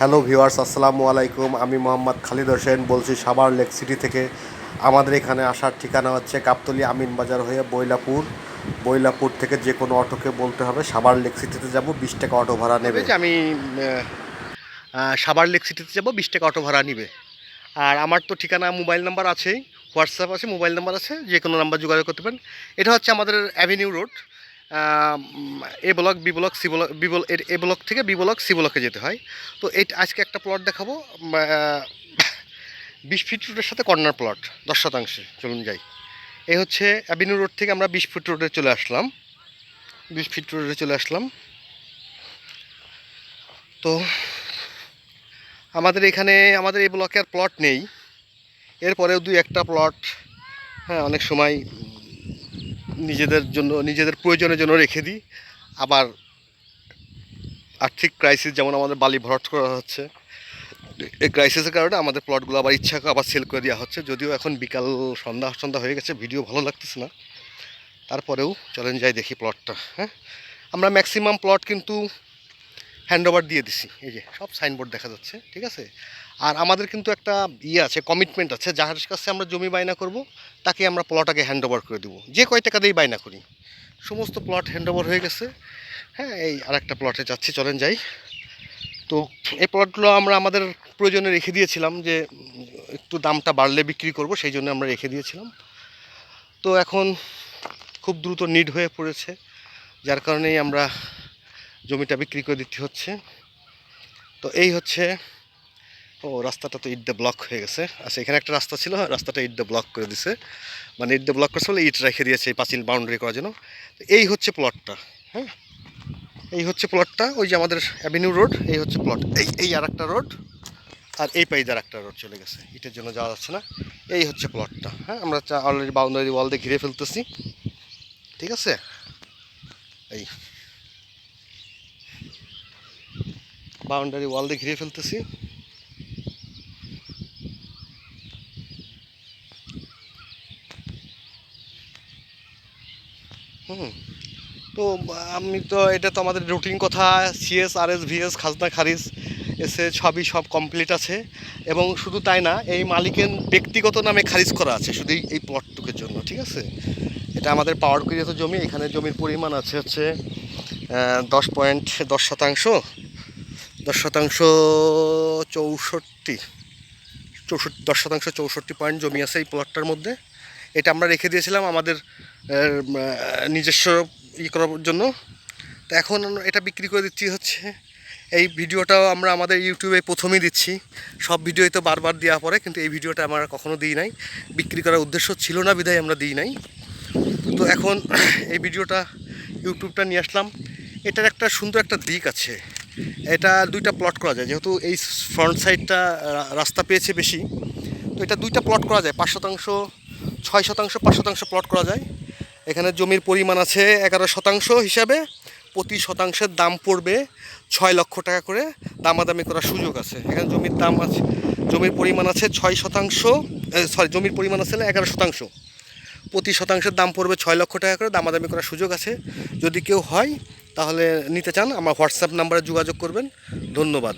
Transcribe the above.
Hello viewers আসসালামু আলাইকুম। আমি মোহাম্মদ খালিদ হোসেন বলছি সাভার লেক সিটি থেকে। আমাদের এখানে আসার ঠিকানা হচ্ছে কাপ্তলি আমিন বাজার হয়ে বৈলাপুর। বৈলাপুর থেকে যে কোনো অটোকে বলতে হবে। সাভার লেক সিটিতে যাব বিশ টাকা অটো ভাড়া নেবে। যে আমি সাভার লেক সিটিতে যাব বিশ টাকা অটো ভাড়া নিবে। আর আমার তো ঠিকানা মোবাইল নাম্বার আছেই। হোয়াটসঅ্যাপ আছে মোবাইল নাম্বার আছে যে কোনো নাম্বার যোগাযোগ করতে পারেন। এটা হচ্ছে আমাদের avenue road. A block, B block, C block, B block A block থেকে বি ব্লক, সি ব্লকে যেতে হয়। তো এই আজকে একটা প্লট দেখাবো। বিশ ফিট রোডের সাথে কর্নার প্লট দশ শতাংশে। চলুন যাই। এই হচ্ছে অ্যাভিনিউ রোড থেকে আমরা বিশ ফিট রোডে চলে আসলাম। বিশ ফিট রোডে চলে আসলাম। তো আমাদের এখানে, আমাদের এই ব্লকে আর প্লট নেই। এরপরেও দুই একটা প্লট হ্যাঁ অনেক সময় নিজেদের জন্য, নিজেদের প্রয়োজনের জন্য রেখে দিই। আবার আর্থিক ক্রাইসিস যেমন আমাদের বালি ভরাট করা হচ্ছে, এই ক্রাইসিসের কারণে আমাদের প্লটগুলো আবার ইচ্ছা করে আবার সেল করে দেওয়া হচ্ছে। যদিও এখন বিকাল সন্ধ্যা সন্ধ্যা হয়ে গেছে ভিডিও ভালো লাগতেছে না। তারপরেও চলেন যাই দেখি প্লটটা হ্যাঁ? আমরা ম্যাক্সিমাম প্লট কিন্তু হ্যান্ডওভার দিয়ে দিছি। এই যে, সব সাইনবোর্ড দেখা যাচ্ছে, ঠিক আছে? আর আমাদের কিন্তু একটা ইয়ে আছে কমিটমেন্ট আছে, যার কাছে আমরা জমি বায়না করব, তাকে আমরা প্লটাকে হ্যান্ডওভার করে দেবো। যে কয় টাকা দিয়েই বায়না করি? সমস্ত প্লট হ্যান্ড ওভার হয়ে গেছে। হ্যাঁ এই আরেকটা প্লটে যাচ্ছি, চলেন যাই। তো এই প্লটগুলো আমরা আমাদের প্রয়োজনে রেখে দিয়েছিলাম যে, একটু দামটা বাড়লে বিক্রি করব, সেই জন্য আমরা রেখে দিয়েছিলাম। তো এখন খুব দ্রুত নিড হয়ে পড়েছে, যার কারণেই আমরা জমিটা বিক্রি করে দিতে হচ্ছে। তো এই হচ্ছে ও, রাস্তাটা তো ইট দ্য ব্লক হয়ে গেছে। আচ্ছা এখানে একটা রাস্তা ছিল রাস্তাটা ইট দ্য ব্লক করে দিছে। মানে ইট দ্য ব্লক করছে বলে ইট রেখে দিয়েছে এই পাঁচিল বাউন্ডারি করার জন্য। এই হচ্ছে প্লটটা হ্যাঁ? এই হচ্ছে প্লটটা ওই যে আমাদের অ্যাভিনিউ রোড এই হচ্ছে প্লট এই এই আর একটা রোড আর এই পাইজ আর একটা রোড চলে গেছে। ইটের জন্য যাওয়া যাচ্ছে না। এই হচ্ছে প্লটটা হ্যাঁ? আমরা অলরেডি বাউন্ডারি ওয়াল দিয়ে ঘিরে ফেলতেছি। ঠিক আছে? এই। বাউন্ডারি ওয়াল দিয়ে ঘিরে ফেলতেছি। হুম। তো, আমি তো, এটা তো আমাদের রুটিন কথা সিএস আর এস ভিএস খাজনা, খারিজ এসে সবই সব কমপ্লিট আছে। এবং শুধু তাই না, এই মালিকের ব্যক্তিগত নামে খারিজ করা আছে, শুধু এই- প্লটটুকের জন্য, ঠিক আছে? এটা আমাদের পাওয়ার করিয়াত জমি, এখানে জমির পরিমাণ আছে হচ্ছে দশ পয়েন্ট দশ শতাংশ দশ শতাংশ চৌষট্টি চৌষট্টি, দশ শতাংশ চৌষট্টি পয়েন্ট জমি আছে এই প্লটটার মধ্যে। এটা আমরা রেখে দিয়েছিলাম আমাদের নিজস্ব ই করার জন্য। তো এখন এটা বিক্রি করে দিচ্ছি হচ্ছে, এই ভিডিওটাও আমরা আমাদের ইউটিউবে প্রথমেই দিচ্ছি। সব ভিডিওই তো বারবার দেওয়া পড়ে, কিন্তু এই ভিডিওটা আমরা কখনো দিই নাই। বিক্রি করার উদ্দেশ্য ছিল না বিধায় আমরা দিই নাই। তো এখন এই ভিডিওটা ইউটিউবটা নিয়ে আসলাম। এটার একটা সুন্দর একটা দিক আছে। এটা দুইটা প্লট করা যায়, যেহেতু এই ফ্রন্ট সাইডটা রাস্তা পেয়েছে বেশি। তো এটা দুইটা প্লট করা যায়, পাঁচ শতাংশ ছয় শতাংশ, পাঁচ শতাংশ প্লট করা যায়। এখানে জমির পরিমাণ আছে এগারো শতাংশ হিসাবে, প্রতি শতাংশের দাম পড়বে ছয় লক্ষ টাকা করে। দামাদামি করার সুযোগ আছে। এখানে জমির দাম আছে, জমির পরিমাণ আছে ছয় শতাংশ সরি জমির পরিমাণ আছে এগারো শতাংশ। প্রতি শতাংশের দাম পড়বে ছয় লক্ষ টাকা করে, দামাদামি করার সুযোগ আছে। যদি কেউ হয়, তাহলে নিতে চান, আমার হোয়াটসঅ্যাপ নাম্বারে যোগাযোগ করবেন। ধন্যবাদ।